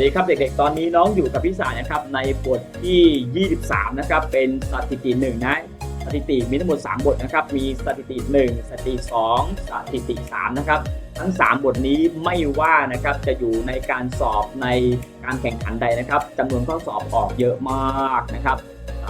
สดีครับเด็กๆ ตอนนี้น้องอยู่กับพี่สายนะครับในบทที่ 23 นะครับเป็นสถิติหนึ่งนะสถิติมีทั้งหมด 3 บทนะครับ มีสถิติ 1 สถิติ 2 สถิติ 3 นะครับ ทั้ง 3 บทนี้ไม่ว่านะครับจะอยู่ในการสอบในการแข่งขันใดนะครับจำนวนข้อสอบออกเยอะมากนะครับ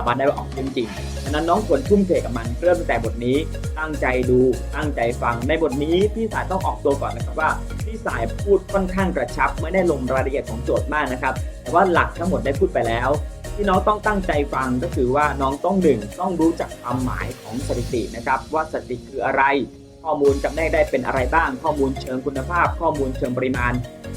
ามานได้ว่าออกจริงๆฉะนั้นน้องควรทุ่มเทกับมันเริ่มตั้งแต่บทนี้ตั้งใจดูตั้งใจฟังในบทนี้พี่สายต้องออกตัวก่อนนะครับว่าพี่สายพูดค่อนข้างกระชับ ไม่ได้ลงรายละเอียดของโจทย์มากนะครับ แต่ว่าหลักทั้งหมดได้พูดไปแล้วที่น้องต้องตั้งใจฟังก็คือว่าน้องต้องหนึ่งต้องรู้จักความหมายของสถิตินะครับ ว่าสถิติคืออะไร ข้อมูลจำแนกได้เป็นอะไรบ้าง ข้อมูลเชิงคุณภาพ ข้อมูลเชิงปริมาณ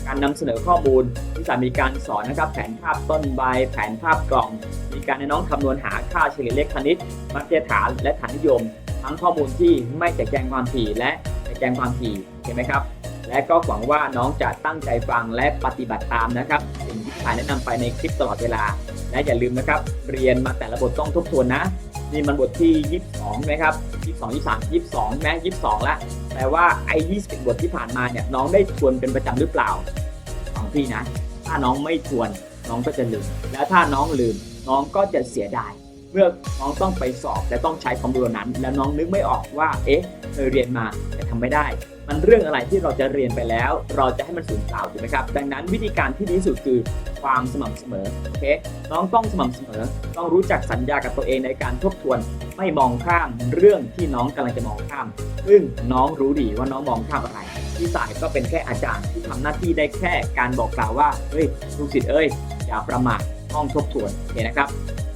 การนำเสนอข้อมูลที่จะมีการสอนนะครับ แผนภาพต้นใบ แผนภาพกล่อง มีการให้น้องคำนวณหาค่าเฉลี่ยเลขคณิต มัธยฐานและฐานนิยม ทั้งข้อมูลที่ไม่แจกแจงความถี่และแจกแจงความถี่เห็นไหมครับ และก็หวังว่าน้องจะตั้งใจฟังและปฏิบัติตามนะครับสิ่งที่ถ่ายแนะนำไปในคลิปตลอดเวลา และอย่าลืมนะครับ เรียนมาแต่ละบทต้องทบทวนนะ นี่มันบทที่ 22นะครับ22 23 22แม้22ละแปลว่าไอ้20บทที่ผ่านมาเนี่ยน้องได้ทวนเป็นประจำหรือเปล่าฟังพี่นะ ถ้าน้องไม่ทวนน้องก็จะลืม และถ้าน้องลืมน้องก็จะเสียดาย เมื่อน้องต้องไปสอบและต้องใช้ความรู้นั้น แล้วน้องนึกไม่ออกว่า เอ๊ะเคยเรียนมาแต่ทำไม่ได้ มันเรื่องอะไรที่เราจะเรียนไปแล้ว เราจะให้มันสูญเปล่าถูกไหมครับ ดังนั้นวิธีการที่ดีที่สุดคือความสม่ำเสมอโอเคน้องต้องสม่ำเสมอ ต้องรู้จักสัญญากับตัวเองในการทบทวน ไม่มองข้ามเรื่องที่น้องกำลังจะมองข้าม ซึ่งน้องรู้ดีว่าน้องมองข้ามอะไรพี่สายก็เป็นแค่อาจารย์ที่ทำหน้าที่ได้แค่การบอกกล่าวว่าเฮ้ยลูกศิษย์เอ้ยอย่าประมาทต้องทบทวนโอเคนะครับ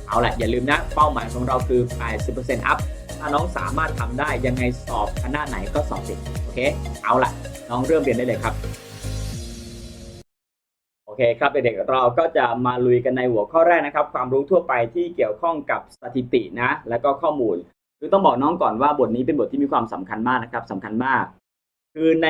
เอาละอย่าลืมนะ เป้าหมายของเราคือ 80% up ถ้าน้องสามารถทำได้ยังไงสอบคณะไหนก็สอบติดโอเค เอาละน้องเริ่มเรียนได้เลยครับ โอเคครับเด็กๆเราก็จะมาลุยกันในหัวข้อแรกนะครับ ความรู้ทั่วไปที่เกี่ยวข้องกับสถิตินะ แล้วก็ข้อมูล คือต้องบอกน้องก่อนว่าบทนี้เป็นบทที่มีความสำคัญมากนะครับสำคัญมากคือใน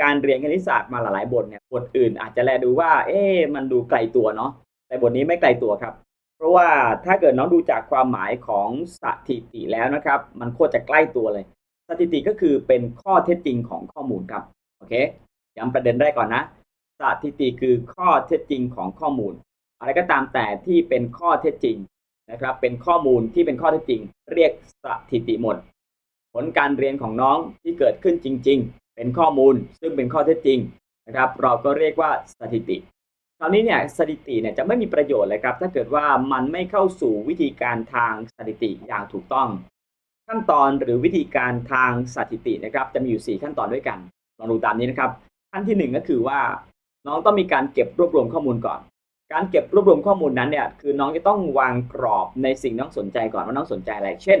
การเรียนคณิตศาสตร์มาหลายๆบทเนี่ยบทอื่นอาจจะแลดูว่า เอ๊ะมันดูไกลตัวเนาะแต่บทนี้ไม่ไกลตัวครับ เพราะว่าถ้าเกิดน้องดูจากความหมายของสถิติแล้วนะครับ มันโคตรจะใกล้ตัวเลย สถิติก็คือเป็นข้อเท็จจริงของข้อมูลครับโอเคย้ำประเด็นแรกก่อนนะ สถิติคือข้อเท็จจริงของข้อมูล อะไรก็ตามแต่ที่เป็นข้อเท็จจริงนะครับ เป็นข้อมูลที่เป็นข้อเท็จจริง เรียกสถิติหมด ผลการเรียนของน้องที่เกิดขึ้นจริง ๆ เป็นข้อมูลซึ่งเป็นข้อเท็จจริงนะครับ เราก็เรียกว่าสถิติ คราวนี้เนี่ยสถิติเนี่ยจะไม่มีประโยชน์เลยครับ ถ้าเกิดว่ามันไม่เข้าสู่วิธีการทางสถิติอย่างถูกต้อง ขั้นตอนหรือวิธีการทางสถิตินะครับจะมีอยู่ 4 ขั้นตอนด้วยกันลองดูตามนี้นะครับขั้นที่ 1 ก็คือว่าน้องต้องมีการเก็บรวบรวมข้อมูลก่อน การเก็บรวบรวมข้อมูลนั้นเนี่ยคือน้องจะต้องวางกรอบในสิ่งน้องสนใจก่อนว่าน้องสนใจอะไร เช่น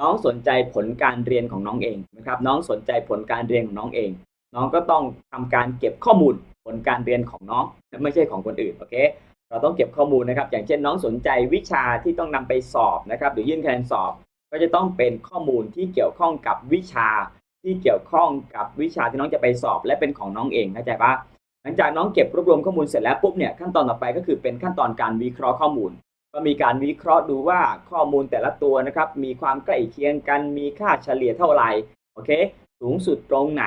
น้องสนใจผลการเรียนของน้องเองนะครับน้องสนใจผลการเรียนของน้องเอง น้องก็ต้องทำการเก็บข้อมูล ลการเรียนของน้องไม่ใช่ของคนอื่นโอเคเราต้องเก็บข้อมูลนะครับ อย่างเช่นน้องสนใจวิชาที่ต้องนำไปสอบนะครับ หรือยื่นคะแนนสอบ ก็จะต้องเป็นข้อมูลที่เกี่ยวข้องกับวิชาที่เกี่ยวข้องกับวิชาที่น้องจะไปสอบ และเป็นของน้องเองเข้าใจปะหลังจากน้องเก็บรวบรวมข้อมูลเสร็จแล้วปุ๊บเนี่ยขั้นตอนต่อไปก็คือเป็นขั้นตอนการวิเคราะห์ข้อมูล ก็มีการวิเคราะห์ดูว่าข้อมูลแต่ละตัวนะครับ มีความใกล้เคียงกันมีค่าเฉลี่ยเท่าไหร่โอเค สูงสุดตรงไหน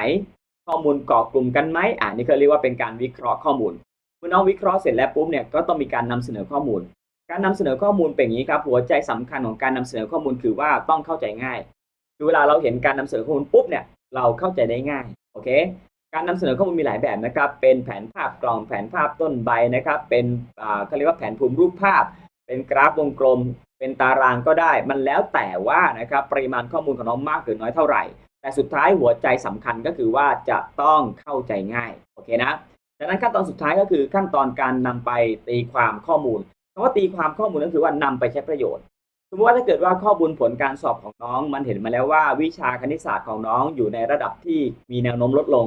ข้อมูลเกาะกลุ่มกันไหมอ่านี่เขาเรียกว่าเป็นการวิเคราะห์ข้อมูลเมื่อน้องวิเคราะห์เสร็จแล้วปุ๊บเนี่ยก็ต้องมีการนำเสนอข้อมูล การนำเสนอข้อมูลเป็นอย่างนี้ครับหัวใจสำคัญของการนำเสนอข้อมูลคือว่าต้องเข้าใจง่ายคือเวลาเราเห็นการนำเสนอข้อมูลปุ๊บเนี่ยเราเข้าใจได้ง่ายโอเคการนำเสนอข้อมูลมีหลายแบบนะครับ เป็นแผนภาพกล่องแผนภาพต้นใบนะครับ เป็นอ่าเขาเรียกว่าแผนภูมิรูปภาพ เป็นกราฟวงกลม เป็นตารางก็ได้ มันแล้วแต่ว่านะครับปริมาณข้อมูลของน้องมากหรือน้อยเท่าไหร่ แต่สุดท้ายหัวใจสำคัญก็คือว่าจะต้องเข้าใจง่ายโอเคนะดังนั้นขั้นตอนสุดท้ายก็คือขั้นตอนการนำไปตีความข้อมูลคำว่าตีความข้อมูลก็คือว่านำไปใช้ประโยชน์สมมติว่าถ้าเกิดว่าข้อมูลผลการสอบของน้อง มันเห็นมาแล้วว่าวิชาคณิตศาสตร์ของน้องอยู่ในระดับที่มีแนวโน้มลดลง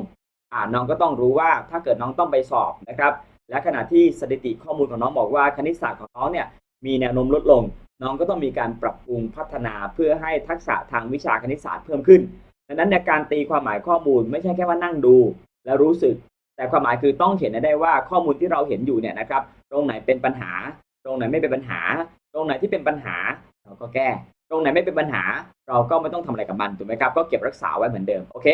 อ่าน้องก็ต้องรู้ว่าถ้าเกิดน้องต้องไปสอบนะครับ และขณะที่สถิติข้อมูลของน้องบอกว่าคณิตศาสตร์ของน้องเนี่ยมีแนวโน้มลดลง น้องก็ต้องมีการปรับปรุงพัฒนาเพื่อให้ทักษะทางวิชาคณิตศาสตร์เพิ่มขึ้น ดังนั้นในการตีความหมายข้อมูลไม่ใช่แค่ว่านั่งดู แล้วรู้สึก แต่ความหมายคือต้องเห็นได้ว่าข้อมูลที่เราเห็นอยู่เนี่ยนะครับ ตรงไหนเป็นปัญหา ตรงไหนไม่เป็นปัญหา ตรงไหนที่เป็นปัญหาเราก็แก้ ตรงไหนไม่เป็นปัญหา เราก็ไม่ต้องทำอะไรกับมันถูกไหมครับก็เก็บรักษาไว้เหมือนเดิมโอเค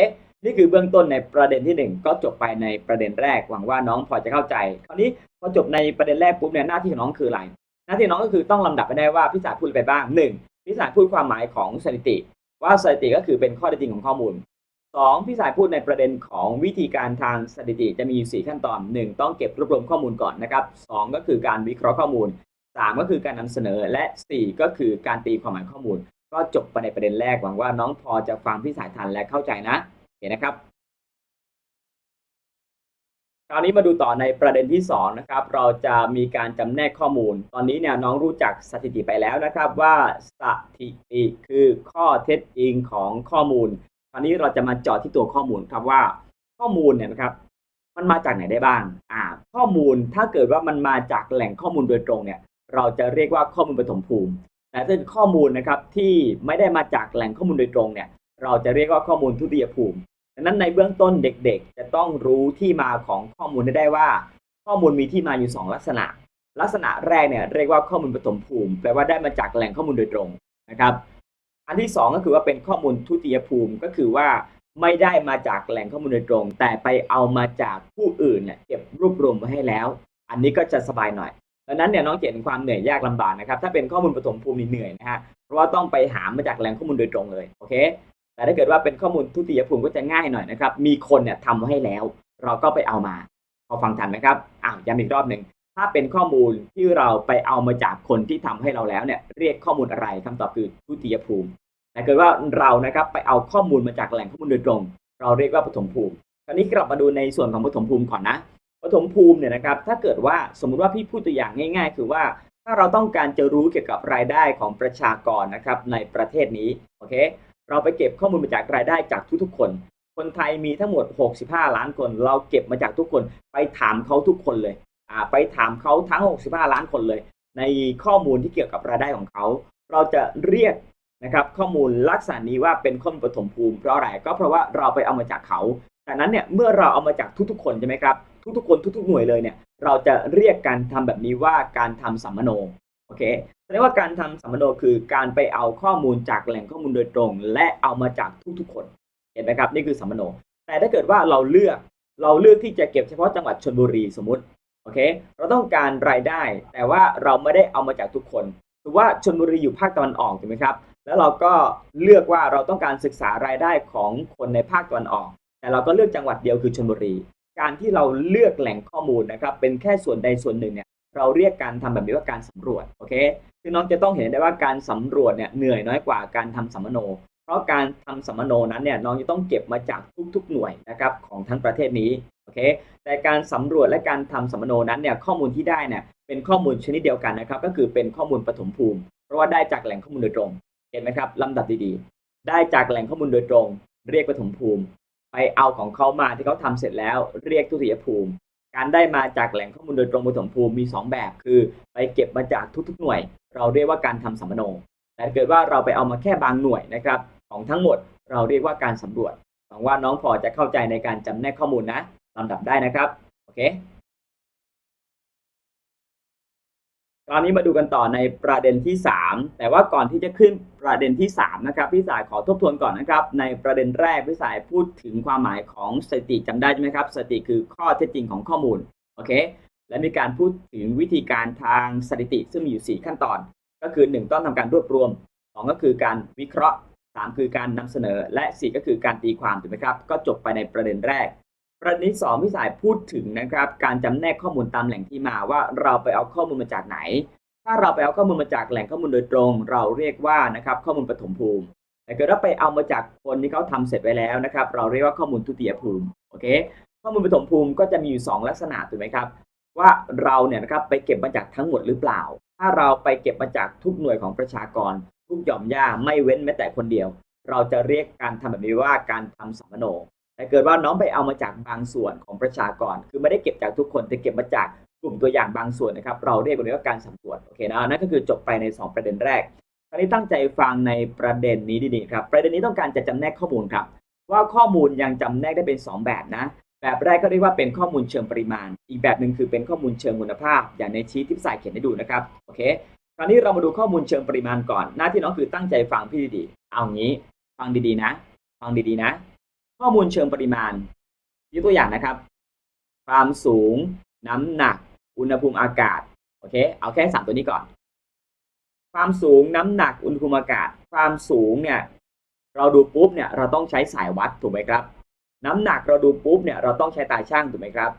นี่คือเบื้องต้นในประเด็นที่หนึ่งก็จบไปในประเด็นแรกหวังว่าน้องพอจะเข้าใจ คราวนี้พอจบในประเด็นแรกปุ๊บเนี่ยหน้าที่ของน้องคืออะไรหน้าที่ของน้องก็คือต้องลำดับไปได้ว่าพี่สายพูดไปบ้างหนึ่งพี่สายพูดความหมายของสถิติ ว่าสถิติก็คือเป็นข้อเท็จจริงของข้อมูลสองพี่สายพูดในประเด็นของวิธีการทางสถิติจะมีอยู่สี่ขั้นตอนหนึ่งต้องเก็บรวบรวมข้อมูลก่อนนะครับสองก็คือการวิเคราะห์ข้อมูลสามก็คือการนำเสนอและสี่ก็คือการตีความหมายข้อมูล ก็จบไปในประเด็นแรกหวังว่าน้องพอจะฟังพี่สายทันและเข้าใจนะเห็นนะครับ คราวนี้มาดูต่อในประเด็นที่2นะครับเราจะมีการจำแนกข้อมูล ตอนนี้เนี่ยน้องรู้จักสถิติไปแล้วนะครับว่าสถิติคือข้อเท็จจริงของข้อมูล คราวนี้เราจะมาเจาะที่ตัวข้อมูลครับว่าข้อมูลเนี่ยนะครับมันมาจากไหนได้บ้างอ่าข้อมูลถ้าเกิดว่ามันมาจากแหล่งข้อมูลโดยตรงเนี่ยเราจะเรียกว่าข้อมูลปฐมภูมิ แต่ถ้าเป็นข้อมูลนะครับที่ไม่ได้มาจากแหล่งข้อมูลโดยตรงเนี่ยเราจะเรียกว่าข้อมูลทุติยภูมิ ดังนั้นในเบื้องต้นเด็กๆ จะต้องรู้ที่มาของข้อมูลให้ได้ว่า ข้อมูลมีที่มาอยู่ 2 ลักษณะ ลักษณะแรกเนี่ยเรียกว่าข้อมูลปฐมภูมิแปลว่าได้มาจากแหล่งข้อมูลโดยตรงนะครับ อันที่ 2 ก็คือว่าเป็นข้อมูลทุติยภูมิก็คือว่าไม่ได้มาจากแหล่งข้อมูลโดยตรง แต่ไปเอามาจากผู้อื่นเนี่ยเก็บรวบรวมไว้ให้แล้ว อันนี้ก็จะสบายหน่อยดังนั้นเนี่ยน้องเห็นความเหนื่อยยากลำบากนะครับถ้าเป็นข้อมูลปฐมภูมินี่เหนื่อยนะฮะเพราะว่าต้องไปหามาจากแหล่งข้อมูลโดยตรงเลยโอเค แต่ถ้าเกิดว่าเป็นข้อมูลทุติยภูมิก็จะง่ายหน่อยนะครับ มีคนเนี่ยทำให้แล้ว เราก็ไปเอามาพอฟังทันไหมครับอ้าวย้ำอีกรอบหนึ่งถ้าเป็นข้อมูลที่เราไปเอามาจากคนที่ทำให้เราแล้วเนี่ยเรียกข้อมูลอะไรคำตอบคือทุติยภูมิแต่เกิดว่าเรานะครับไปเอาข้อมูลมาจากแหล่งข้อมูลโดยตรง เราเรียกว่าปฐมภูมิคราวนี้กลับมาดูในส่วนของปฐมภูมิก่อนนะปฐมภูมิเนี่ยนะครับ ถ้าเกิดว่าสมมุติว่าพี่พูดตัวอย่างง่าย ๆ คือว่าถ้าเราต้องการจะรู้เกี่ยวกับรายได้ของประชากรนะครับในประเทศนี้โอเค เราไปเก็บข้อมูลมาจากรายได้จากทุกๆ คน คนไทยมีทั้งหมด 65 ล้านคน เราเก็บมาจากทุกคน ไปถามเขาทุกคนเลยอ่าไปถามเขาทั้ง 65 ล้านคนเลย ในข้อมูลที่เกี่ยวกับรายได้ของเขา เราจะเรียกนะครับข้อมูลลักษณะนี้ว่าเป็นข้อมูลปฐมภูมิเพราะอะไรก็เพราะว่าเราไปเอามาจากเขาดังนั้นเนี่ยเมื่อเราเอามาจากทุกๆ คนใช่ไหมครับทุกๆ คนทุกๆ หน่วยเลยเนี่ยเราจะเรียกการทำแบบนี้ว่าการทำสัมมโนโอเค แสดงว่าการทำสัมมโนคือการไปเอาข้อมูลจากแหล่งข้อมูลโดยตรง และเอามาจากทุกๆคน เห็นไหมครับ นี่คือสัมมโน แต่ถ้าเกิดว่าเราเลือกเราเลือกที่จะเก็บเฉพาะจังหวัดชนบุรีสมมติโอเค เราต้องการรายได้ แต่ว่าเราไม่ได้เอามาจากทุกคนถือว่าชนบุรีอยู่ภาคตะวันออกถูกไหมครับ แล้วเราก็เลือกว่าเราต้องการศึกษารายได้ของคนในภาคตะวันออก แต่เราก็เลือกจังหวัดเดียวคือชนบุรี การที่เราเลือกแหล่งข้อมูลนะครับเป็นแค่ส่วนใดส่วนหนึ่งเนี่ย เราเรียกการทำแบบนี้ว่าการสำรวจโอเคคือน้องจะต้องเห็นได้ว่าการสำรวจเนี่ยเหนื่อยน้อยกว่าการทำสัมมโน เพราะการทำสัมมโนนั้นเนี่ยน้องจะต้องเก็บมาจากทุกๆหน่วยนะครับของทั้งประเทศนี้โอเคแต่การสำรวจและการทำสัมมโนนั้นเนี่ยข้อมูลที่ได้เนี่ยเป็นข้อมูลชนิดเดียวกันนะครับก็คือเป็นข้อมูลปฐมภูมิ เพราะว่าได้จากแหล่งข้อมูลโดยตรงเห็นไหมครับลำดับดีๆ ได้จากแหล่งข้อมูลโดยตรง เรียกปฐมภูมิ ไปเอาของเขามาที่เขาทำเสร็จแล้ว เรียกทุติยภูมิ การได้มาจากแหล่งข้อมูลโดยตรงบนสมภูมิมี 2 แบบ คือ ไปเก็บมาจากทุกๆหน่วย เราเรียกว่าการทำสัมมโน แต่เกิดว่าเราไปเอามาแค่บางหน่วยนะครับของทั้งหมดเราเรียกว่าการสำรวจหวังว่าน้องพอจะเข้าใจในการจำแนกข้อมูลนะลำดับได้นะครับโอเค ตอนนี้มาดูกันต่อในประเด็นที่ 3 แต่ว่าก่อนที่จะขึ้นประเด็นที่ 3 นะครับ พี่สายขอทบทวนก่อนนะครับ ในประเด็นแรกพี่สายพูดถึงความหมายของสติจำได้ใช่ไหมครับ สติคือข้อเท็จจริงของข้อมูลโอเคและมีการพูดถึงวิธีการทางสถิติ ซึ่งมีอยู่ 4 ขั้นตอน ก็คือ 1 ต้องทำการรวบรวม 2 ก็คือการวิเคราะห์ 3 คือการนำเสนอ และ 4 ก็คือการตีความถูกไหมครับ ก็จบไปในประเด็นแรก ประเด็นที่สองพี่สายพูดถึงนะครับ การจำแนกข้อมูลตามแหล่งที่มาว่าเราไปเอาข้อมูลมาจากไหน ถ้าเราไปเอาข้อมูลมาจากแหล่งข้อมูลโดยตรง เราเรียกว่านะครับข้อมูลปฐมภูมิแต่เกิดว่าไปเอามาจากคนที่เขาทำเสร็จไว้แล้วนะครับ เราเรียกว่าข้อมูลทุติยภูมิโอเค ข้อมูลปฐมภูมิก็จะมีอยู่ 2 ลักษณะถูกไหมครับ ว่าเราเนี่ยนะครับไปเก็บมาจากทั้งหมดหรือเปล่า ถ้าเราไปเก็บมาจากทุกหน่วยของประชากร ทุกหย่อมย่าไม่เว้นแม้แต่คนเดียว เราจะเรียกการทำแบบนี้ว่าการทำสัมมโน แต่เกิดว่าน้องไปเอามาจากบางส่วนของประชากร คือไม่ได้เก็บจากทุกคนแต่เก็บมาจากกลุ่มตัวอย่างบางส่วนนะครับ เราเรียกว่าการสำรวจโอเคนะนั่นก็คือจบไปใน 2 ประเด็นแรกคราวนี้ตั้งใจฟังในประเด็นนี้ดีๆครับ ประเด็นนี้ต้องการจะจำแนกข้อมูลครับ ว่าข้อมูลยังจำแนกได้เป็น 2 แบบนะ แบบแรกก็เรียกว่าเป็นข้อมูลเชิงปริมาณ อีกแบบหนึ่งคือเป็นข้อมูลเชิงคุณภาพ อย่างในชีทที่สายเขียนให้ดูนะครับโอเคราวนี้เรามาดูข้อมูลเชิงปริมาณก่อน หน้าที่น้องคือตั้งใจฟังพี่ดีๆเอางี้ ฟังดีๆนะ ฟังดีๆนะ ข้อมูลเชิงปริมาณยกตัวอย่างนะครับ ความสูง น้ำหนัก อุณหภูมิอากาศ โอเค เอาแค่สามตัวนี้ก่อน ความสูง น้ำหนัก อุณหภูมิอากาศ ความสูงเนี่ย เราดูปุ๊บเนี่ย เราต้องใช้สายวัดถูกไหมครับ น้ำหนักเราดูปุ๊บเนี่ย เราต้องใช้ตาช่างถูกไหมครับ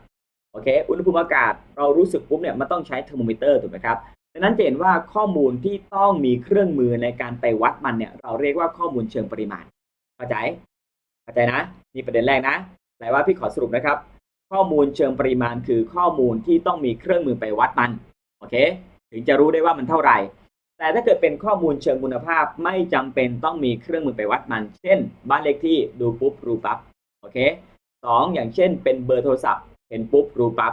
โอเค อุณหภูมิอากาศ เรารู้สึกปุ๊บเนี่ย มันต้องใช้เทอร์โมมิเตอร์ถูกไหมครับดังนั้นจะเห็นว่าข้อมูลที่ต้องมีเครื่องมือในการไปวัดมันเนี่ย เราเรียกว่าข้อมูลเชิงปริมาณ เข้าใจ เข้าใจนะนี่ประเด็นแรกนะแปลว่าพี่ขอสรุปนะครับ ข้อมูลเชิงปริมาณคือข้อมูลที่ต้องมีเครื่องมือไปวัดมันโอเค ถึงจะรู้ได้ว่ามันเท่าไหร่ แต่ถ้าเกิดเป็นข้อมูลเชิงคุณภาพไม่จำเป็นต้องมีเครื่องมือไปวัดมัน เช่น บ้านเลขที่ดูปุ๊บรู้ปั๊บโอเคสองอย่างเช่น เป็นเบอร์โทรศัพท์เห็นปุ๊บรู้ปั๊บ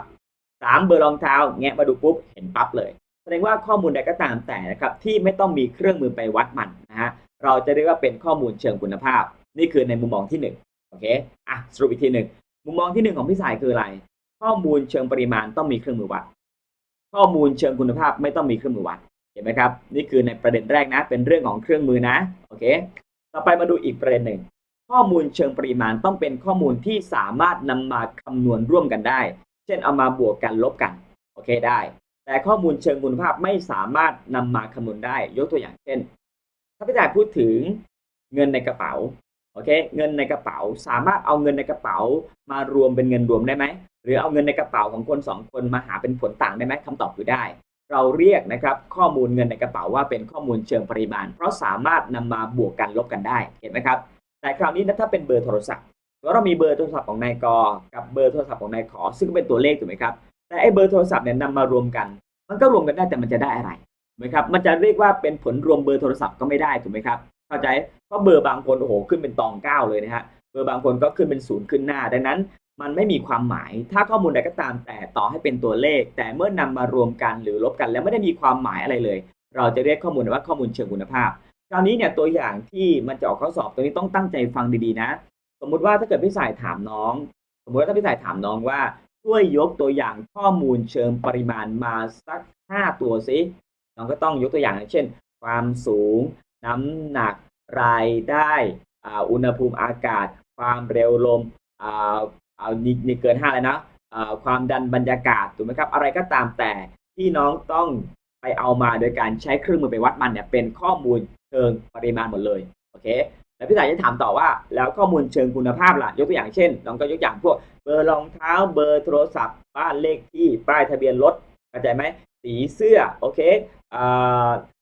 สามเบอร์รองเท้าแงะมาดูปุ๊บเห็นปั๊บเลยแสดงว่าข้อมูลใดก็ตามแต่นะครับที่ไม่ต้องมีเครื่องมือไปวัดมันนะฮะเราจะเรียกว่าเป็นข้อมูลเชิงคุณภาพ นี่คือในมุมมองที่หนึ่งโอเคอะสรุปอีกทีหนึ่งมุมมองที่หนึ่งของพี่สายคืออะไร ข้อมูลเชิงปริมาณต้องมีเครื่องมือวัด ข้อมูลเชิงคุณภาพไม่ต้องมีเครื่องมือวัดเห็นไหมครับ นี่คือในประเด็นแรกนะ เป็นเรื่องของเครื่องมือนะโอเค ต่อไปมาดูอีกประเด็นหนึ่งข้อมูลเชิงปริมาณต้องเป็นข้อมูลที่สามารถนำมาคำนวณร่วมกันได้ เช่นเอามาบวกกันลบกันโอเคได้ แต่ข้อมูลเชิงคุณภาพไม่สามารถนำมาคำนวณได้ ยกตัวอย่างเช่นถ้าพี่จ่ายพูดถึงเงินในกระเป๋า โอเคเงินในกระเป๋าสามารถเอาเงินในกระเป๋ามารวมเป็นเงินรวมได้ไหมหรือเอาเงินในกระเป๋าของคนสองคนมาหาเป็นผลต่างได้ไหมคำตอบคือได้ เราเรียกนะครับข้อมูลเงินในกระเป๋าว่าเป็นข้อมูลเชิงปริมาณ เพราะสามารถนำมาบวกกันลบกันได้เห็นไหมครับ แต่คราวนี้นะถ้าเป็นเบอร์โทรศัพท์แล้วเรามีเบอร์โทรศัพท์ของนายกกับเบอร์โทรศัพท์ของนายขอ ซึ่งก็เป็นตัวเลขถูกไหมครับแต่ไอ้เบอร์โทรศัพท์เนี่ยนำมารวมกัน มันก็รวมกันได้แต่มันจะได้อะไรถูกไหมครับมันจะเรียกว่าเป็นผลรวมเบอร์โทรศัพท์ก็ไม่ได้ถูกไหมครับ เข้าใจเพราะเบอร์บางคนโอ้โหขึ้นเป็นตองเก้าเลยนะฮะเบอร์บางคนก็ขึ้นเป็นศูนย์ขึ้นหน้า ดังนั้นมันไม่มีความหมาย ถ้าข้อมูลใดก็ตามแต่ต่อให้เป็นตัวเลข แต่เมื่อนำมารวมกันหรือลบกันแล้วไม่ได้มีความหมายอะไรเลย เราจะเรียกข้อมูลว่าข้อมูลเชิงคุณภาพ คราวนี้เนี่ยตัวอย่างที่มันจะออกข้อสอบตัวนี้ต้องตั้งใจฟังดีๆนะ สมมุติว่าถ้าเกิดพี่สายถามน้อง สมมติว่าถ้าพี่สายถามน้องว่าช่วยยกตัวอย่างข้อมูลเชิงปริมาณมาสักห้าตัวสิน้องก็ต้องยกตัวอย่างเช่น ความสูง น้ำหนักรายได้อุณหภูมิอากาศ ความเร็วลมเอานี่เกินห้าเลยนะความดันบรรยากาศถูกไหมครับอะไรก็ตามแต่ที่น้องต้องไปเอามาโดยการใช้เครื่องมือไปวัดมันเนี่ยเป็นข้อมูลเชิงปริมาณหมดเลยโอเคแล้วพี่สายจะถามต่อว่า แล้วข้อมูลเชิงคุณภาพล่ะยกตัวอย่างเช่นน้องก็ยกอย่างพวกเบอร์รองเท้าเบอร์โทรศัพท์ บ้านเลขที่ป้ายทะเบียนรถเข้าใจไหม สีเสื้อโอเค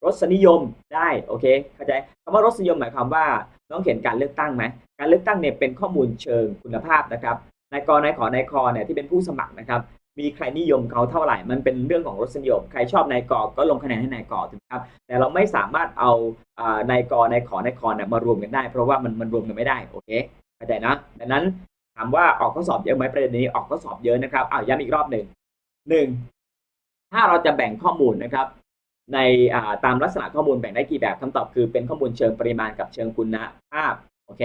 รสนิยมได้โอเคเข้าใจคำว่ารสนิยมหมายความว่าน้องเห็นการเลือกตั้งไหมการเลือกตั้งเนี่ยเป็นข้อมูลเชิงคุณภาพนะครับนายกนายขอนายคอเนี่ยที่เป็นผู้สมัครนะครับมีใครนิยมเขาเท่าไหร่ มันเป็นเรื่องของรสนิยม ใครชอบนายกก็ลงคะแนนให้นายกถูกไหมครับ แต่เราไม่สามารถเอานายกนายขอนายคอเนี่ยมารวมกันได้ เพราะว่ามันมันรวมกันไม่ได้ โอเค เข้าใจนะ ดังนั้นถามว่าออกข้อสอบเยอะไหมประเด็นนี้ ออกข้อสอบเยอะนะครับอ้าวย้ำอีกรอบหนึ่งหนึ่ง ถ้าเราจะแบ่งข้อมูลนะครับ ในาตามลักษณะข้อมูลแบ่งได้กี่แบบคำตอบคือเป็นข้อมูลเชิงปริมาณกับเชิงคุณภาพโอเค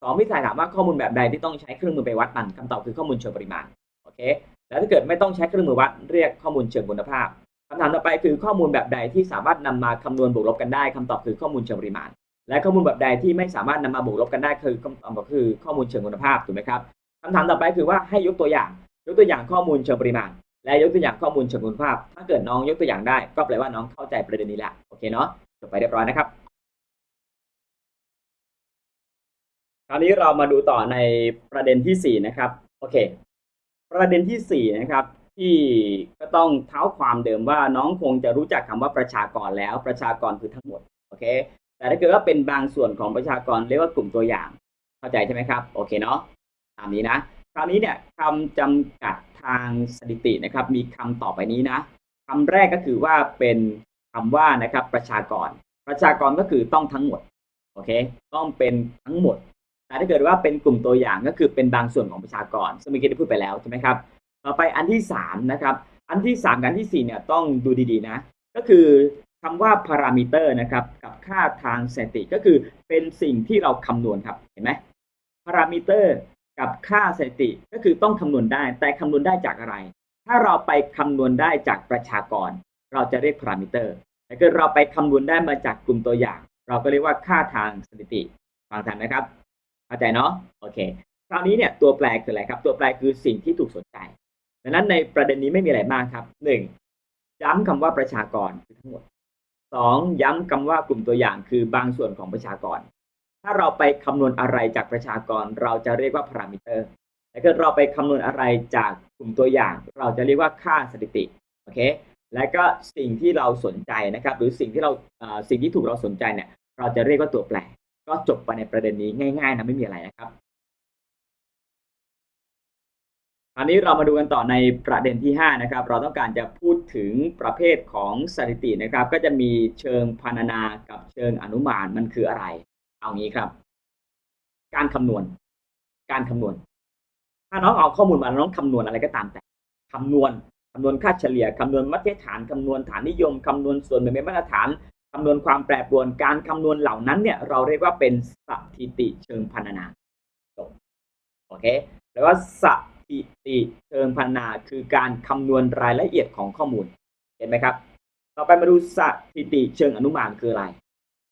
สองพี่สายถามว่าข้อมูลแบบใดที่ต้องใช้เครื่องมือไปวัดมันคำตอบคือข้อมูลเชิงปริมาณโอเคแล้วถ้าเกิดไม่ต้องใช้เครื่องมือวัดเรียกข้อมูลเชิงคุณภาพคำถามต่อไปคือข้อมูลแบบใดที่สามารถนำมาคำนวณบวกลบกันได้คำตอบคือข้อมูลเชิงปริมาณ และข้อมูลแบบใดที่ไม่สามารถนำมาบวกลบกันได้คือคำตอบก็คือข้อมูลเชิงคุณภาพถูกไหมครับคำถามต่อไปคือว่าให้ยกตัวอย่าง ยกตัวอย่างข้อมูลเชิงปริมาณ และยกตัวอย่างข้อมูลเชิงคุณภาพ ถ้าเกิดน้องยกตัวอย่างได้ ก็แปลว่าน้องเข้าใจประเด็นนี้แล้วโอเคเนาะจบไปเรียบร้อยนะครับคราวนี้เรามาดูต่อในประเด็นที่สี่นะครับโอเค ประเด็นที่สี่นะครับ ที่ก็ต้องเท้าความเดิมว่าน้องคงจะรู้จักคำว่าประชากรแล้วประชากรคือทั้งหมดโอเค แต่ถ้าเกิดว่าเป็นบางส่วนของประชากรเรียกว่ากลุ่มตัวอย่าง เข้าใจใช่ไหมครับโอเคเนาะตามนี้นะ คราวนี้เนี่ยคำจำกัดทางสถิตินะครับ มีคำต่อไปนี้นะคำแรกก็คือว่าเป็นคำว่านะครับประชากร ประชากรก็คือต้องทั้งหมดโอเคต้องเป็นทั้งหมด แต่ถ้าเกิดว่าเป็นกลุ่มตัวอย่างก็คือเป็นบางส่วนของประชากรซึ่งเมื่อกี้ได้พูดไปแล้วใช่ไหมครับต่อไปอันที่สามนะครับอันที่สามกับอันที่สี่เนี่ยต้องดูดีๆนะ ก็คือคำว่าพารามิเตอร์นะครับ กับค่าทางสถิติก็คือเป็นสิ่งที่เราคำนวณครับ เห็นไหมพารามิเตอร์ กับค่าสถิติก็คือต้องคำนวณได้ แต่คำนวณได้จากอะไร ถ้าเราไปคำนวณได้จากประชากร เราจะเรียกพารามิเตอร์ถ้าเกิดเราไปคำนวณได้มาจากกลุ่มตัวอย่าง เราก็เรียกว่าค่าทางสถิติฟังทันนะครับเข้าใจเนาะโอเค คราวนี้เนี่ยตัวแปรคืออะไรครับ ตัวแปรคือสิ่งที่ถูกสนใจดังนั้นในประเด็นนี้ไม่มีอะไรมากครับหนึ่งย้ำคำว่าประชากรคือทั้งหมดสองย้ำคำว่ากลุ่มตัวอย่างคือบางส่วนของประชากร ถ้าเราไปคำนวณอะไรจากประชากร เราจะเรียกว่าพารามิเตอร์ถ้าเกิดเราไปคำนวณอะไรจากกลุ่มตัวอย่าง เราจะเรียกว่าค่าสถิติโอเคและก็สิ่งที่เราสนใจนะครับ หรือสิ่งที่เราสิ่งที่ถูกเราสนใจเนี่ยเราจะเรียกว่าตัวแปรก็จบไปในประเด็นนี้ง่ายๆนะไม่มีอะไรนะครับอันนี้เรามาดูกันต่อในประเด็นที่ 5 นะครับ เราต้องการจะพูดถึงประเภทของสถิตินะครับ ก็จะมีเชิงพรรณนากับเชิงอนุมานมันคืออะไร เอางี้ครับ การคำนวณ การคำนวณ ถ้าน้องเอาข้อมูลมาแล้วน้องคำนวณอะไรก็ตามแต่คำนวณคำนวณค่าเฉลี่ยคำนวณมาตรฐานคำนวณฐานนิยมคำนวณส่วนแบ่งเป็นมาตรฐานคำนวณความแปรปรวนการคำนวณเหล่านั้นเนี่ยเราเรียกว่าเป็นสถิติเชิงพรรณนาจบโอเคแปลว่าสถิติเชิงพรรณนาคือการคำนวณรายละเอียดของข้อมูลเห็นไหมครับ ต่อไปมาดูสถิติเชิงอนุมานคืออะไร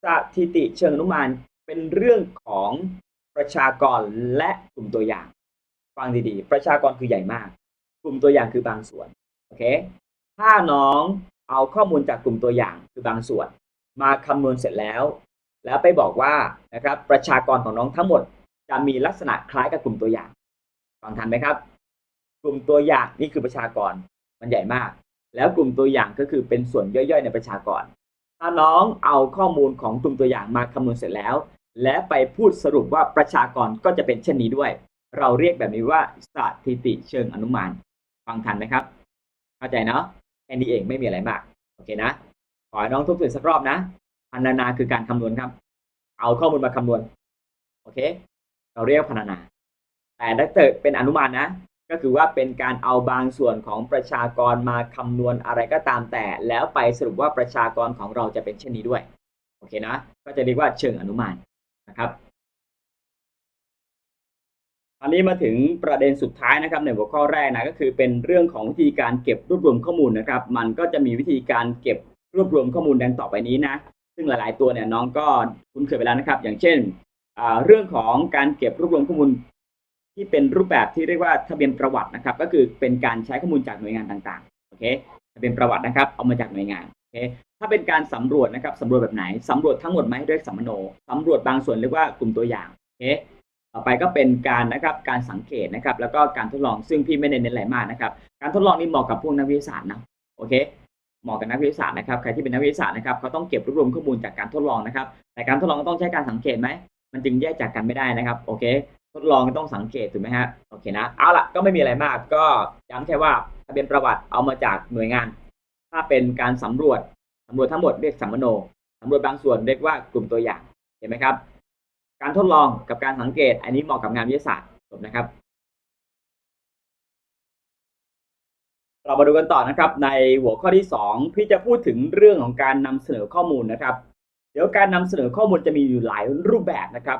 สถิติเชิงอนุมาน เป็นเรื่องของประชากรและกลุ่มตัวอย่างฟังดีๆ ประชากรคือใหญ่มาก กลุ่มตัวอย่างคือบางส่วนโอเคถ้าน้องเอาข้อมูลจากกลุ่มตัวอย่างคือบางส่วน มาคำนวณเสร็จแล้ว แล้วไปบอกว่านะครับประชากรของน้องทั้งหมดจะมีลักษณะคล้ายกับกลุ่มตัวอย่างฟังทันไหมครับ กลุ่มตัวอย่างนี่คือประชากรมันใหญ่มาก แล้วกลุ่มตัวอย่างก็คือเป็นส่วนย่อยๆ ในประชากร ถ้าน้องเอาข้อมูลของกลุ่มตัวอย่างมาคำนวณเสร็จแล้ว และไปพูดสรุปว่าประชากรก็จะเป็นเช่นนี้ด้วย เราเรียกแบบนี้ว่าสถิติเชิงอนุมาน ฟังทันไหมครับ เข้าใจเนาะแค่นี้เองไม่มีอะไรมาก โอเคนะ ขอให้น้องทบทวนสักรอบนะพันนาคือการคำนวณครับ เอาข้อมูลมาคำนวณ โอเค เราเรียกพันนา แต่ถ้าเกิดเป็นอนุมานนะ ก็คือว่าเป็นการเอาบางส่วนของประชากรมาคำนวณอะไรก็ตามแต่ แล้วไปสรุปว่าประชากรของเราจะเป็นเช่นนี้ด้วยโอเคนะ ก็จะเรียกว่าเชิงอนุมานนะครับอันนี้มาถึงประเด็นสุดท้ายนะครับในหัวข้อแรกนะก็คือเป็นเรื่องของวิธีการเก็บรวบรวมข้อมูลนะครับ มันก็จะมีวิธีการเก็บรวบรวมข้อมูลดังต่อไปนี้นะ ซึ่งหลาย ๆ ตัวเนี่ยน้องก็คุ้นเคยไปแล้วนะครับ อย่างเช่นเรื่องของการเก็บรวบรวมข้อมูล ที่เป็นรูปแบบที่เรียกว่าทะเบียนประวัตินะครับ ก็คือเป็นการใช้ข้อมูลจากหน่วยงานต่างๆโอเคทะเบียนประวัตินะครับ เอามาจากหน่วยงานโอเคถ้าเป็นการสำรวจนะครับสำรวจแบบไหนสำรวจทั้งหมดไหมเรียกสัมมโนสำรวจบางส่วนเรียกว่ากลุ่มตัวอย่างโอเคต่อไปก็เป็นการนะครับการสังเกตนะครับ แล้วก็การทดลองซึ่งพี่ไม่ได้เน้นอะไรมากนะครับ การทดลองนี่เหมาะกับพวกนักวิทยาศาสตร์นะโอเคเหมาะกับนักวิทยาศาสตร์นะครับใครที่เป็นนักวิทยาศาสตร์นะครับเขาต้องเก็บรวบรวมข้อมูลจากการทดลองนะครับ แต่การทดลองก็ต้องใช้การสังเกตไหมมันจึงแยกจากกันไม่ได้นะครับโอเค ทดลองก็ต้องสังเกตถูกไหมฮะโอเคนะเอาละก็ไม่มีอะไรมาก ก็ย้ำแค่ว่าทะเบียนประวัติเอามาจากหน่วยงาน ถ้าเป็นการสำรวจสำรวจทั้งหมดเรียกสัมมโนสำรวจบางส่วนเรียกว่ากลุ่มตัวอย่างเห็นไหมครับ การทดลองกับการสังเกต อันนี้เหมาะกับงานวิทยาศาสตร์จบนะครับ เรามาดูกันต่อนะครับ ในหัวข้อที่ 2 พี่จะพูดถึงเรื่องของการนำเสนอข้อมูลนะครับ เดี๋ยวการนำเสนอข้อมูลจะมีอยู่หลายรูปแบบนะครับ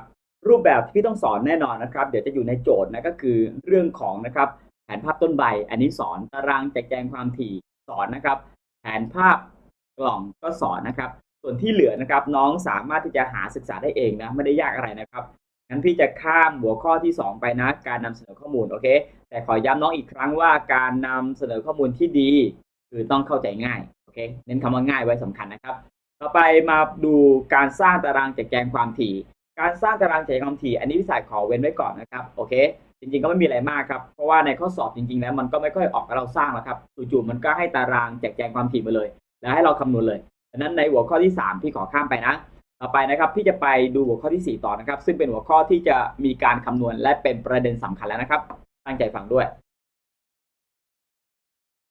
รูปแบบที่พี่ต้องสอนแน่นอนนะครับ เดี๋ยวจะอยู่ในโจทย์นะก็คือเรื่องของนะครับแผนภาพต้นใบ อันนี้สอนตารางแจกแจงความถี่สอนนะครับ แผนภาพกล่องก็สอนนะครับ ส่วนที่เหลือนะครับ น้องสามารถที่จะหาศึกษาได้เองนะไม่ได้ยากอะไรนะครับงั้นพี่จะข้ามหัวข้อที่ 2 ไปนะการนำเสนอข้อมูลโอเค แต่ขอย้ำน้องอีกครั้งว่าการนำเสนอข้อมูลที่ดี คือต้องเข้าใจง่ายโอเคเน้นคำว่าง่ายไว้สำคัญนะครับ ต่อไปมาดูการสร้างตารางแจกแจงความถี่ การสร้างตารางแจกแจงความถี่ อันนี้พี่สายขอเว้นไว้ก่อนนะครับโอเค จริงๆก็ไม่มีอะไรมากครับเพราะว่าในข้อสอบจริงๆแล้วมันก็ไม่ค่อยออกให้เราสร้างแล้วครับจู่ๆมันก็ให้ตารางแจกแจงความถี่มาเลย แล้วให้เราคำนวณเลยดังนั้นในหัวข้อที่ 3 พี่ขอข้ามไปนะต่อไปนะครับพี่จะไปดูหัวข้อที่ 4 ต่อนะครับ ซึ่งเป็นหัวข้อที่จะมีการคำนวณและเป็นประเด็นสำคัญแล้วนะครับ ตั้งใจฟังด้วย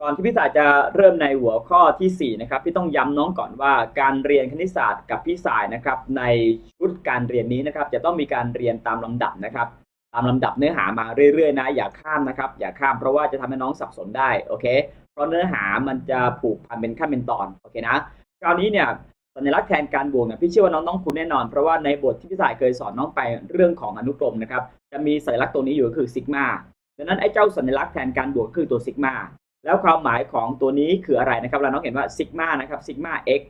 ก่อนที่พี่สายจะเริ่มในหัวข้อทีสี่ 4 นะครับพี่ต้องย้ำน้องก่อนว่าการเรียนคณิตศาสตร์กับพี่สายนะครับ ในชุดการเรียนนี้นะครับ จะต้องมีการเรียนตามลำดับนะครับ ตามลำดับเนื้อหามาเรื่อยๆ นะ อย่าข้ามนะครับ อย่าข้ามเพราะว่าจะทำให้น้องสับสนได้โอเค เพราะเนื้อหามันจะผูกพันเป็นขั้นเป็นตอนโอเคนะคราวนี้เนี่ยสัญลักษณ์แทนการบวกเนี่ยพี่เชื่อว่าน้องต้องคุ้นแน่นอนเพราะว่าในบทที่พี่สายเคยสอนน้องไปเรื่องของอนุกรมนะครับจะมีสัญลักษณ์ตัวนี้อยู่ก็คือซิกมาดังนั้นไอ้เจ้าสัญลักษณ์แทนการบวกคือตัวซิกมา แล้วความหมายของตัวนี้คืออะไรนะครับ เราน้องเห็นว่าซิกมานะครับซิกมา x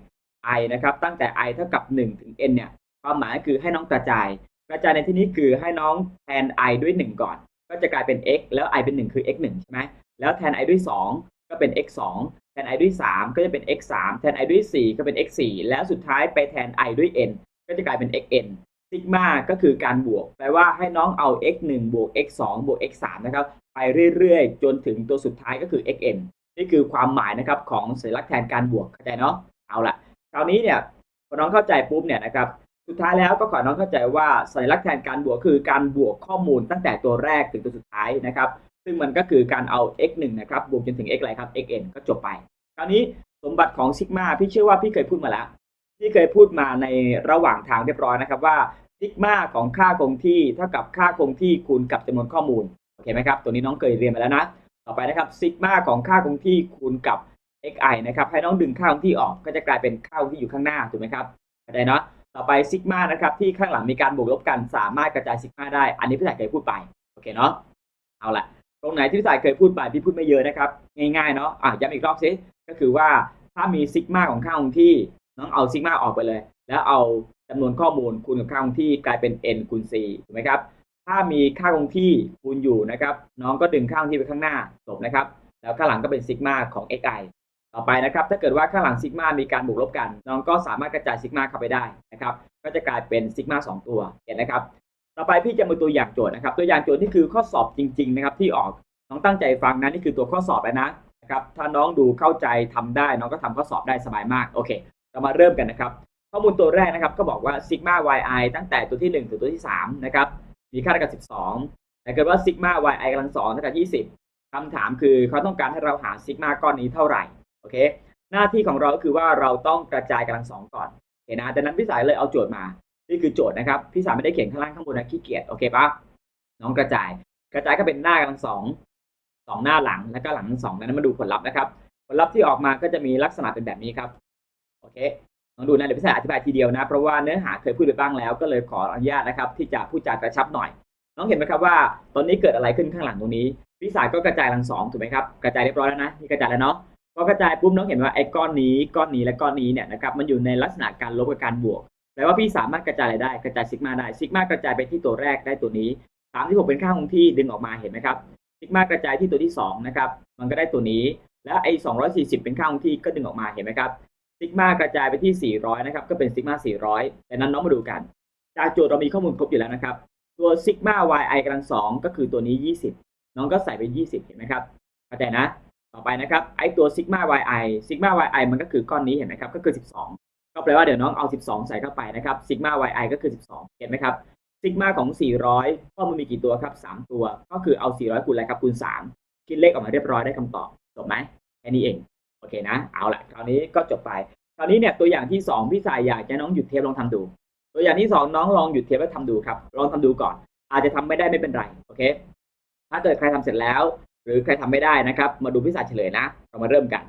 i นะครับตั้งแต่ i เท่ากับ 1 ถึง n เนี่ยความหมายคือให้น้องกระจาย กระจายในที่นี้คือให้น้องแทน i ด้วย 1 ก่อน ก็จะกลายเป็น x แล้ว i เป็น 1 คือ x 1ใช่ไหมแล้วแทน i ด้วย 2 ก็เป็น x 2แทน i ด้วย 3 ก็จะเป็น x 3แทน i ด้วย 4 ก็เป็น x 4แล้วสุดท้ายไปแทน i ด้วย n ก็จะกลายเป็น xn ซิกมาก็คือการบวก แปลว่าให้น้องเอา x 1บวก x 2บวก x 3นะครับ ไปเรื่อยๆ จนถึงตัวสุดท้ายก็คือ xn นี่คือความหมายนะครับของสัญลักษณ์แทนการบวกเข้าใจเนาะเอาละคราวนี้เนี่ยพอน้องเข้าใจปุ๊บเนี่ยนะครับสุดท้ายแล้วก็ขอน้องเข้าใจว่าสัญลักษณ์แทนการบวกคือการบวกข้อมูลตั้งแต่ตัวแรกถึงตัวสุดท้ายนะครับ ซึ่งมันก็คือการเอา x 1นะครับบวกจนถึง x อะไรครับ xn ก็จบไป คราวนี้สมบัติของซิกมาพี่เชื่อว่าพี่เคยพูดมาแล้วพี่เคยพูดมาในระหว่างทางเรียบร้อยนะครับว่าซิกมาของค่าคงที่เท่ากับค่าคงที่คูณกับจำนวนข้อมูล เคไหมครับ ตัวนี้น้องเคยเรียนมาแล้วนะ ต่อไปนะครับซิกมาของค่าคงที่คูณกับ xi นะครับ ให้น้องดึงค่าคงที่ออกก็จะกลายเป็นค่าคงที่อยู่ข้างหน้าถูกไหมครับเข้าใจเนาะต่อไปซิกมานะครับที่ข้างหลังมีการบวกลบกันสามารถกระจายซิกมาได้ อันนี้พี่สายเคยพูดไปโอเคเนาะเอาละตรงไหนที่พี่สายเคยพูดไปพี่พูดไม่เยอะนะครับ ง่ายๆเนาะอะย้ำอีกรอบสิก็คือว่าถ้ามีซิกมาของค่าคงที่น้องเอาซิกมาออกไปเลย แล้วเอาจำนวนข้อมูลคูณกับค่าคงที่กลายเป็น n คูณ c ถูกไหมครับ ถ้ามีค่าคงที่คูณอยู่นะครับ น้องก็ดึงค่าคงที่ไปข้างหน้าจบนะครับ แล้วข้างหลังก็เป็นซิกมาของ xi ต่อไปนะครับ ถ้าเกิดว่าข้างหลังซิกมามีการบวกลบกัน น้องก็สามารถกระจายซิกมาเข้าไปได้นะครับ ก็จะกลายเป็นซิกมา2ตัว เห็นนะครับ ต่อไปพี่จะมาตัวอย่างโจทย์นะครับ ตัวอย่างโจทย์นี่คือข้อสอบจริง ๆ นะครับ ที่ออก น้องตั้งใจฟังนะนี่คือตัวข้อสอบแล้วนะนะครับ ถ้าน้องดูเข้าใจทำได้ น้องก็ทำข้อสอบได้สบายมาก โอเค เรามาเริ่มกันนะครับ ข้อมูลตัวแรกนะครับ ก็บอกว่าซิกมา yi ตั้งแต่ตัวที่ 1 ถึงตัวที่3นะครับ มีค่าเท่ากับ 12แต่เกิดว่าซิกมา yi กำลังสองเท่ากับ 20 คำถามคือเขาต้องการให้เราหาซิกมาก้อนนี้เท่าไหร่ โอเค หน้าที่ของเราก็คือว่าเราต้องกระจายกำลังสองก่อนโอเคนะดังนั้นพี่สายเลยเอาโจทย์มา นี่คือโจทย์นะครับ พี่สายไม่ได้เขียนข้างล่างข้างบนนะขี้เกียจ โอเคปะน้องกระจาย กระจายก็เป็นหน้ากำลังสองสองหน้าหลัง แล้วก็หลังทั้งสองดังนั้นมาดูผลลัพธ์นะครับ ผลลัพธ์ที่ออกมาก็จะมีลักษณะเป็นแบบนี้ครับ โอเค ลองดูนะเดี๋ยวพี่สายอธิบายทีเดียวนะ เพราะว่าเนื้อหาเคยพูดไปบ้างแล้วก็เลยขออนุญาตนะครับ ที่จะพูดจากระชับหน่อย น้องเห็นไหมครับว่า ตอนนี้เกิดอะไรขึ้นข้างหลังตรงนี้พี่สายก็กระจายลังสองถูกไหมครับกระจายเรียบร้อยแล้วนะนี่กระจายแล้วเนาะพอกระจายปุ๊บน้องเห็นว่าไอ้ก้อนนี้ก้อนนี้และก้อนนี้เนี่ยนะครับมันอยู่ในลักษณะการลบกับการบวกแปลว่าพี่สามารถกระจายอะไรได้กระจายซิกมาได้ซิกมากระจายไปที่ตัวแรกได้ตัวนี้สามที่หกเป็นค่าคงที่ดึงออกมาเห็นไหมครับซิกมากระจายที่ตัวที่สองนะครับมันก็ได้ตัวนี้ แล้วไอ้สองร้อยสี่สิบเป็นค่าคงที่ก็ดึงออกมาเห็นไหมครับ ซิกมากระจายไปที่สี่ร้อยนะครับ ก็เป็นซิกมาสี่ร้อยแต่นั้นน้องมาดูกัน จากโจทย์เรามีข้อมูลครบอยู่แล้วนะครับ ตัวซิกมา yi กำลังสองก็คือตัวนี้ยี่สิบน้องก็ใส่ไปยี่สิบเห็นไหมครับเข้าใจนะ ต่อไปนะครับ ไอตัวซิกมา yi ซิกมา yi มันก็คือก้อนนี้เห็นไหมครับ ก็คือ 12 ก็แปลว่าเดี๋ยวน้องเอา 12 ใส่เข้าไปนะครับ ซิกมา yi ก็คือ 12 เห็นไหมครับ ซิกมาของ 400 ข้อมูลมีกี่ตัวครับ 3 ตัว ก็คือเอา 400คูณอะไรครับ คูณ 3 คิดเลขออกมาเรียบร้อยได้คำตอบ จบไหมแค่นี้เอง โอเคนะ เอาละคราวนี้ก็จบไป คราวนี้เนี่ยตัวอย่างที่2พี่สายอยากจะน้องหยุดเทปลองทำดู ตัวอย่างที่2น้องลองหยุดเทปแล้วทำดูครับ ลองทำดูก่อน อาจจะทำไม่ได้ไม่เป็นไรโอเค ถ้าเกิดใครทำเสร็จแล้ว หรือใครทำไม่ได้นะครับ มาดูพี่สายเฉลยนะ เรามาเริ่มกัน